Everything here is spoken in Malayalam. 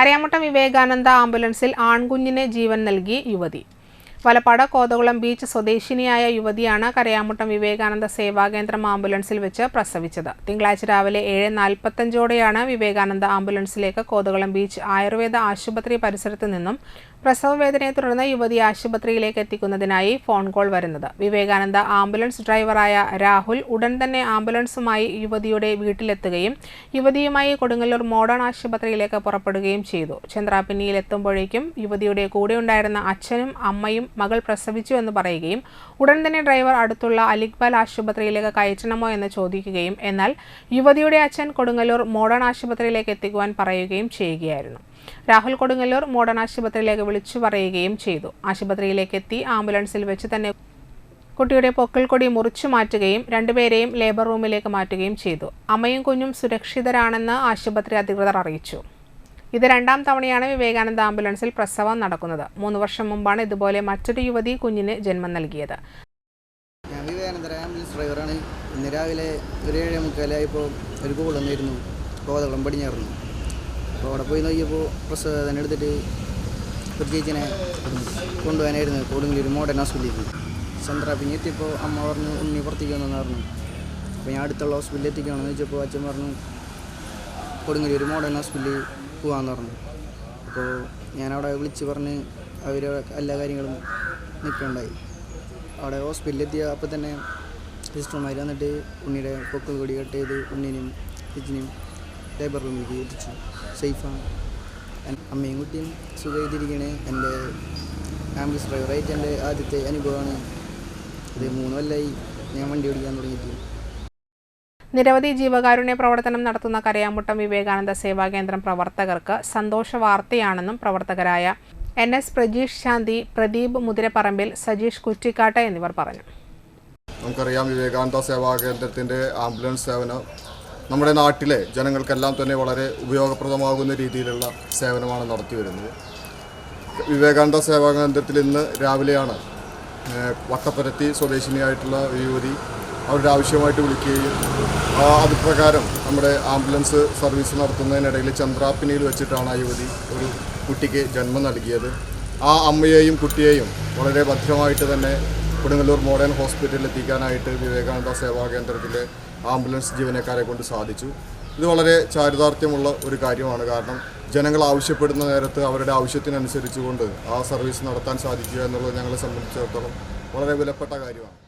കരയാമുട്ടം വിവേകാനന്ദ ആംബുലൻസിൽ ആൺകുഞ്ഞിന് ജീവൻ നൽകി യുവതി വലപ്പാട് കോതകുളം ബീച്ച് സ്വദേശിനിയായ യുവതിയാണ് കരയാമുട്ടം വിവേകാനന്ദ സേവാകേന്ദ്രം ആംബുലൻസിൽ വെച്ച് പ്രസവിച്ചത്. തിങ്കളാഴ്ച രാവിലെ ഏഴ് നാൽപ്പത്തഞ്ചോടെയാണ് വിവേകാനന്ദ ആംബുലൻസിലേക്ക് കോതകുളം ബീച്ച് ആയുർവേദ ആശുപത്രി പരിസരത്ത് നിന്നും പ്രസവ വേദനയെ തുടർന്ന് യുവതി ആശുപത്രിയിലേക്ക് എത്തിക്കുന്നതിനായി ഫോൺ കോൾ വരുന്നത്. വിവേകാനന്ദ ആംബുലൻസ് ഡ്രൈവറായ രാഹുൽ ഉടൻ തന്നെ ആംബുലൻസുമായി യുവതിയുടെ വീട്ടിലെത്തുകയും യുവതിയുമായി കൊടുങ്ങല്ലൂർ മോഡേൺ ആശുപത്രിയിലേക്ക് പുറപ്പെടുകയും ചെയ്തു. ചന്ദ്രാപിന്നിയിൽ എത്തുമ്പോഴേക്കും യുവതിയുടെ കൂടെയുണ്ടായിരുന്ന അച്ഛനും അമ്മയും മകൾ പ്രസവിച്ചു എന്ന് പറയുകയും ഉടൻ തന്നെ ഡ്രൈവർ അടുത്തുള്ള അലിക്ബാൽ ആശുപത്രിയിലേക്ക് കയറ്റണമോ എന്ന് ചോദിക്കുകയും എന്നാൽ യുവതിയുടെ അച്ഛൻ കൊടുങ്ങല്ലൂർ മോഡേൺ ആശുപത്രിയിലേക്ക് എത്തിക്കുവാൻ പറയുകയും ചെയ്യുകയായിരുന്നു. രാഹുൽ കൊടുങ്ങല്ലൂർ മോഡേൺ ആശുപത്രിയിലേക്ക് വിളിച്ചു പറയുകയും ചെയ്തു. ആശുപത്രിയിലേക്ക് എത്തി ആംബുലൻസിൽ വെച്ച് തന്നെ കുട്ടിയുടെ പൊക്കിൾക്കൊടി മുറിച്ചു മാറ്റുകയും രണ്ടുപേരെയും ലേബർ റൂമിലേക്ക് മാറ്റുകയും ചെയ്തു. അമ്മയും കുഞ്ഞും സുരക്ഷിതരാണെന്ന് ആശുപത്രി അധികൃതർ അറിയിച്ചു. ഇത് രണ്ടാം തവണയാണ് വിവേകാനന്ദ ആംബുലൻസിൽ പ്രസവം നടക്കുന്നത്. മൂന്ന് വർഷം മുമ്പാണ് ഇതുപോലെ മറ്റൊരു യുവതി കുഞ്ഞിന് ജന്മം നൽകിയത്. ഞാൻ വിവേകാനന്ദ ആംബുലൻസ് ഡ്രൈവറാണ്. ഇന്ന് രാവിലെ ഒരു ഏഴ് മുക്കാലായപ്പോൾ ഒരു കോൾ വന്നിരുന്നു. കോതകുളം പടിഞ്ഞാറുന്നു അപ്പോൾ അവിടെ പോയി നോക്കിയപ്പോൾ പ്രസവം എടുത്തിട്ട് ഒരു ചേച്ചിനെ കൊണ്ടുപോകാനായിരുന്നു. കൊടുങ്ങല്ലൂർ മോഡേൺ ഹോസ്പിറ്റലിൽ ചന്ദ്ര പിന്നെ എത്തിയപ്പോൾ അമ്മ പറഞ്ഞു ഉണ്ണി പുറത്തേക്ക് വന്നെന്ന് പറഞ്ഞു. അപ്പോൾ ഞാൻ അടുത്തുള്ള ഹോസ്പിറ്റലിൽ എത്തിക്കണമെന്ന് ചോദിച്ചപ്പോൾ അച്ഛൻ പറഞ്ഞു കൊടുങ്ങല്ലൂർ മോഡേൺ ഹോസ്പിറ്റലിൽ പോകാമെന്ന് പറഞ്ഞു. അപ്പോൾ ഞാനവിടെ വിളിച്ച് പറഞ്ഞ് അവർ എല്ലാ കാര്യങ്ങളും നിൽക്കുകയുണ്ടായി. അവിടെ ഹോസ്പിറ്റലിൽ എത്തിയ അപ്പോൾ തന്നെ സിസ്റ്റർമാർ വന്നിട്ട് ഉണ്ണിയുടെ കൊക്ക് കൂടി കട്ട് ചെയ്ത് ഉണ്ണിനെയും ചേച്ചിനെയും ലേബർ റൂമിലേക്ക് എത്തിച്ചു. സേഫാണ് അമ്മയും കുട്ടിയും സുഖമായിട്ടിരിക്കണേ. എന്റെ ആംബുലൻസ് ഡ്രൈവറായിട്ട് എന്റെ ആദ്യത്തെ അനുഭവമാണ്. ഇത് മൂന്ന് കൊല്ലമായി ഞാൻ വണ്ടി ഓടിക്കാൻ തുടങ്ങിയിട്ട്. നിരവധി ജീവകാരുണ്യ പ്രവർത്തനം നടത്തുന്ന കരയാമുട്ടം വിവേകാനന്ദ സേവാ കേന്ദ്രം പ്രവർത്തകർക്ക് സന്തോഷ വാർത്തയാണെന്നും പ്രവർത്തകരായ എൻ എസ് പ്രജീഷ് ശാന്തി പ്രദീപ് മുതിരപ്പറമ്പിൽ സജീഷ് കുറ്റിക്കാട്ട എന്നിവർ പറഞ്ഞു. നമുക്കറിയാം വിവേകാനന്ദ സേവാ കേന്ദ്രത്തിന്റെ ആംബുലൻസ് സേവനം നമ്മുടെ നാട്ടിലെ ജനങ്ങൾക്കെല്ലാം തന്നെ വളരെ ഉപയോഗപ്രദമാകുന്ന രീതിയിലുള്ള സേവനമാണ് നടത്തി വരുന്നത്. വിവേകാനന്ദ സേവാ കേന്ദ്രത്തിൽ ഇന്ന് രാവിലെയാണ് വട്ടപ്പരത്തി സ്വദേശിനിയായിട്ടുള്ള ഒരു യുവതി അവരുടെ ആവശ്യമായിട്ട് വിളിക്കുകയും അത് പ്രകാരം നമ്മുടെ ആംബുലൻസ് സർവീസ് നടത്തുന്നതിനിടയിൽ ചന്ദ്രാപ്പിനിയിൽ വെച്ചിട്ടാണ് ആ യുവതി ഒരു കുട്ടിക്ക് ജന്മം നൽകിയത്. ആ അമ്മയെയും കുട്ടിയെയും വളരെ ഭദ്രമായിട്ട് തന്നെ കൊടുങ്ങല്ലൂർ മോഡേൺ ഹോസ്പിറ്റലിൽ എത്തിക്കാനായിട്ട് വിവേകാനന്ദ സേവാ കേന്ദ്രത്തിലെ ആംബുലൻസ് ജീവനക്കാരെ കൊണ്ട് സാധിച്ചു. ഇത് വളരെ ചാരിതാർത്ഥ്യമുള്ള ഒരു കാര്യമാണ്. കാരണം ജനങ്ങൾ ആവശ്യപ്പെടുന്ന നേരത്ത് അവരുടെ ആവശ്യത്തിനനുസരിച്ചുകൊണ്ട് ആ സർവീസ് നടത്താൻ സാധിക്കുക എന്നുള്ളത് ഞങ്ങളെ സംബന്ധിച്ചിടത്തോളം വളരെ വിലപ്പെട്ട കാര്യമാണ്.